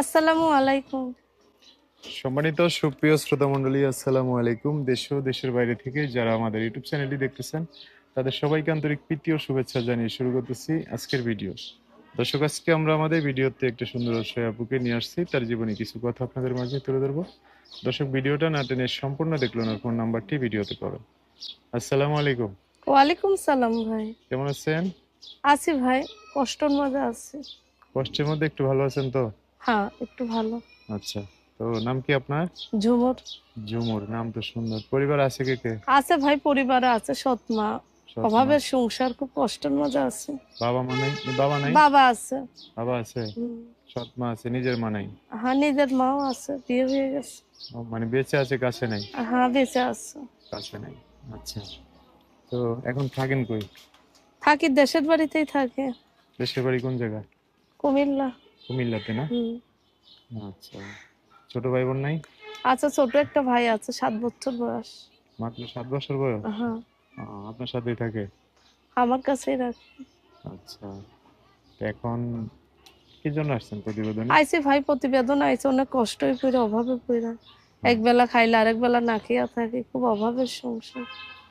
আসসালামু আলাইকুম। সম্মানিত সুপ্রিয় শ্রোতা মণ্ডলী আসসালামু আলাইকুম। দেশ ও দেশের বাইরে থেকে যারা আমাদের ইউটিউব চ্যানেলটি দেখতেছেন তাদের সবাইকে আন্তরিক প্রীতি ও শুভেচ্ছা জানিয়ে শুরু করতেছি আজকের ভিডিও। দর্শক আজকে আমরা আমাদের ভিডিওতে একটা সুন্দর অসহায় আপুকে নিয়ে আসছি। তার জীবনে কিছু কথা আপনাদের মাঝে তুলে ধরবো। দর্শক ভিডিওটা না টেনে সম্পূর্ণ দেখল না ফোন নাম্বারটি ভিডিওতে পাবেন আসসালামু আলাইকুম। ওয়ালাইকুম সালাম ভাই। কেমন আছেন? আছি ভাই কষ্টর মধ্যে আছি। কষ্টের মধ্যে একটু ভালো আছেন তো? হ্যাঁ একটু ভালো। আচ্ছা তো নাম কি আপনার? ঝুমুর। ঝুমুর নাম তো সুন্দর। পরিবার আছে কে কে? আছে ভাই পরিবারে আছে সৎ মা অভাবের সংসার খুব কষ্টের মধ্যে আছে। বাবা মা নাই? বাবা নাই? বাবা আছে। বাবা আছে। সৎ মা আছে নিজের মা নাই? হ্যাঁ নিজের মাও আছে বিয়ে হয়ে গেছে। মানে বেঁচে আছে কাছে নাই? হ্যাঁ বেঁচে আছে। কাছে নাই আচ্ছা। তো এখন থাকেন কই? থাকি দেশের বাড়িতেই থাকে। দেশের বাড়ি কোন জায়গা কুমিল্লা। কুমিল্লাতে না? আচ্ছা। ছোট ভাই বোন নাই? আচ্ছা ছোট একটা ভাই আছে সাত বছর বয়স। মাত্র সাত বছর বয়স? হ্যাঁ। আপনার সাথেই থাকে? আমার কাছেই রাখি। আচ্ছা। এখন কি জন্য আসছেন প্রতিবেদনে? আইসি ভাই প্রতিবেদন আইসি অনেক কষ্টই করে অভাবে পড়া। এক বেলা খাইলে আরেক বেলা না খেয়ে থাকি খুব অভাবের সংসার।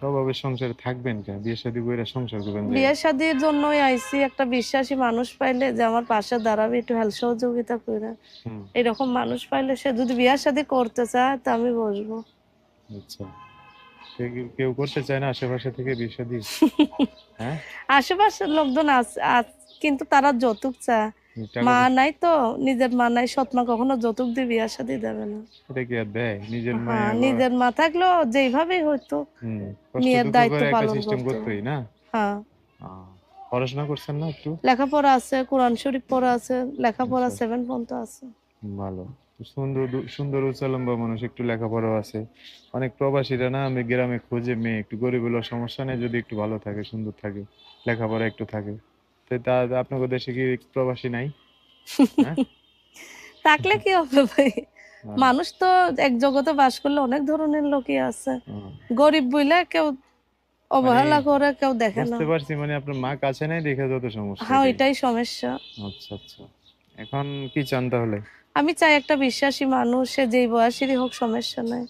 অভাবে সংসারে থাকবেন কেন? বিয়ে শাদী সংসার করবেন বিয়ে শাদির জন্যই একটা বিশ্বাসী মানুষ পাইলে যে আমার পাশে দাঁড়াবে একটু হেল্প সহযোগিতা করে এরকম মানুষ পাইলে সে যদি বিয়ে শাদি করতে চায় তা আমি বসবো। আচ্ছা। কেউ- করতে চায় না আশেপাশে থেকে বিয়ে শাদী? হ্যাঁ? আশেপাশের লোকজন আছে কিন্তু তারা যৌতুক চায়। মা নাই তো নিজের মা নাই সৎ মা কখনো যৌতুক দিয়ে বিয়ে শাদি দেবে না। এটা কি আর দেয়? নিজের মা হ্যাঁ নিজের মা থাকলেও যেইভাবেই হয়তো মেয়ের দায়িত্ব পালন সিস্টেম করতেই না? হ্যাঁ। পড়াশোনা করছেন না একটু? লেখাপড়া আছে কোরআন শরীফ পড়া আছে লেখাপড়া আচ্ছা। সেভেন পর্যন্ত আছে। ভালো। সুন্দর সুন্দর উচ্চালম্বা মানুষ একটু লেখাপড়াও আছে। অনেক প্রবাসীরা না আমি গ্রামে খোঁজে মেয়ে একটু গরিব হলেও সমস্যা নেই যদি একটু ভালো থাকে সুন্দর থাকে লেখাপড়া একটু থাকে। তো আপনাদের দেশে কি প্রবাসী নাই? হ্যাঁ? থাকলে কি হবে ভাই? মানুষ তো এক জগতে বাস করলে অনেক ধরনের লোকই আছে। গরিব বইলে কেউ অবহেলা মানে করে কেউ দেখে না। বুঝতে পারছি মানে আপনার মা কাছে নাই দেখে যত সমস্যা হ্যাঁ এটাই। সমস্যা। আচ্ছা আচ্ছা। এখন কি চান তাহলে? আমি চাই একটা বিশ্বাসী মানুষ সে যেই বয়সেরই হোক সমস্যা নাই।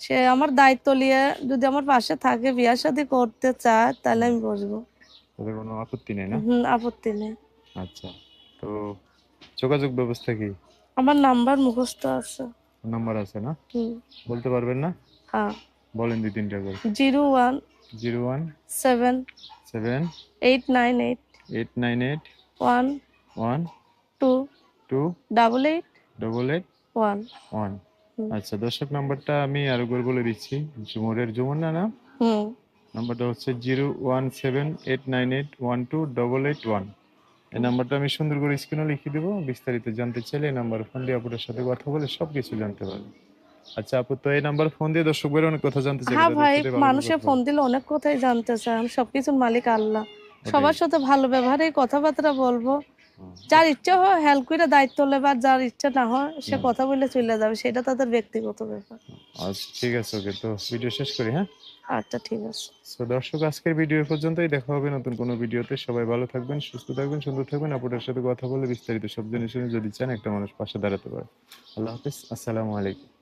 সে আমার দায়িত্ব নিয়ে যদি আমার পাশে থাকে বিয়ে শাদী করতে চায় তাহলে আমি বসবো। তাতে কোনো আপত্তি নেই না? হুম আপত্তি নেই। আচ্ছা তো যোগাযোগ ব্যবস্থা কি? আমার নাম্বার মুখস্থ আছে। নাম্বার আছে না? বলতে পারবেন না? হ্যাঁ। বলেন দুই তিনটা করে। Zero one zero one seven seven eight nine eight eight nine eight one one two two double eight double eight one. One. আচ্ছা দর্শক নাম্বারটা আমি আরও করে বলে দিচ্ছি। জুমুরের জুমুর না না? হুম। নাম্বারটা হচ্ছে zero one seven eight nine eight one two double eight one. এই নাম্বারটা আমি সুন্দর করে স্ক্রিনে লিখে দেবো। বিস্তারিত জানতে চাইলে এই নাম্বার ফোন দিয়ে আপুদের সাথে কথা বলে সবকিছু জানতে পারবে। আচ্ছা আপু তো এই নাম্বার ফোন দিয়ে দর্শক ভাইরা অনেক কথা জানতে চাইবে হ্যাঁ ভাই সাথে মানুষের ফোন দিলে অনেক কথাই জানতে আমি সবকিছুর মালিক আল্লাহ। সবার সাথে ভালো ব্যবহারে কথাবার্তা বলব। যার ইচ্ছা হয় হেল্প করে দায়িত্ব নেবে আর যার ইচ্ছা না হয় সে কথা বলে চলে যাবে সেটা তাদের ব্যক্তিগত ব্যাপার। আচ্ছা ঠিক আছে ওকে তো ভিডিও শেষ করি হ্যাঁ? আচ্ছা ঠিক আছে। তো দর্শক আজকের ভিডিও পর্যন্তই দেখা হবে নতুন কোনো ভিডিওতে সবাই ভালো থাকবেন সুস্থ থাকবেন সুন্দর থাকবেন। আপনাদের সাথে কথা বলে বিস্তারিত সব জেনে শুনে যদি চান একটা মানুষ পাশে দাঁড়াতে পারে। আল্লাহ হাফিজ আসসালামু আলাইকুম।